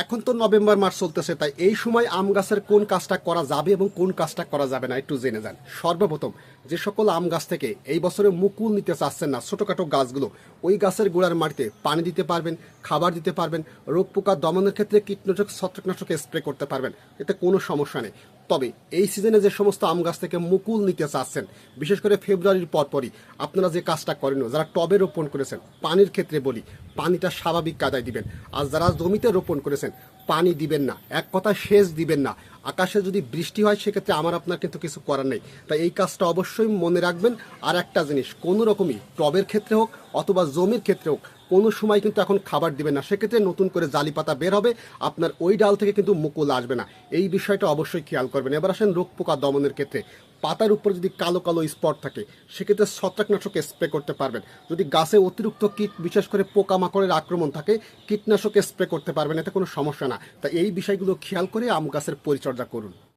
এখন তো নভেম্বর মাস চলতেছে, তাই এই সময় আম গাছের কোন কাজটা করা যাবে এবং কোন কাজটা করা যাবে না, একটু জেনে যান। সর্বপ্রথম, যে সকল আম গাছ থেকে এই বছরে মুকুল নিতে চাচ্ছেন না ছোটোখাটো গাছগুলো, ওই গাছের গোড়ার মাটিতে পানি দিতে পারবেন, খাবার দিতে পারবেন রোগ পোকা দমনের ক্ষেত্রে কীটনাশক, ছত্রাকনাশক স্প্রে করতে পারবেন। এতে কোনো সমস্যা নেই। তবে এই সিজনে যে সমস্ত আম গাছ থেকে মুকুল নিতে চাচ্ছেন, বিশেষ করে ফেব্রুয়ারির পরপরই, আপনারা যে কাজটা করেন, যারা টবে রোপণ করেছেন, পানির ক্ষেত্রে বলি, পানিটা স্বাভাবিক কাদায় দিবেন। আর যারা জমিতে রোপণ করেছেন, পানি দিবেন না। এক কথা সেচ দিবেন না। আকাশে যদি বৃষ্টি হয়, সেক্ষেত্রে আমার আপনার কিন্তু কিছু করার নেই। তাই এই কাজটা অবশ্যই মনে রাখবেন। আর একটা জিনিস, কোনো রকমই টবের ক্ষেত্রে হোক অথবা জমির ক্ষেত্রে হোক, কোনো সময় কিন্তু এখন খাবার দিবেন না। সেক্ষেত্রে নতুন করে জালি পাতা বের হবে, আপনার ওই ডাল থেকে কিন্তু মুকুল আসবে না। এই বিষয়টা অবশ্যই খেয়াল করবেন। এবার আসেন রোগ পোকা দমনের ক্ষেত্রে। পাতার উপর যদি কালো কালো স্পট থাকে, সেক্ষেত্রে ছত্রাকনাশক স্প্রে করতে পারবেন। যদি গাছে অতিরিক্ত কীট, বিশেষ করে পোকামাকড়ের আক্রমণ থাকে, কীটনাশক স্প্রে করতে পারবেন, এতে কোনো সমস্যা না। তা এই বিষয়গুলো খেয়াল করে আম গাছের পরিচর্যা করুন।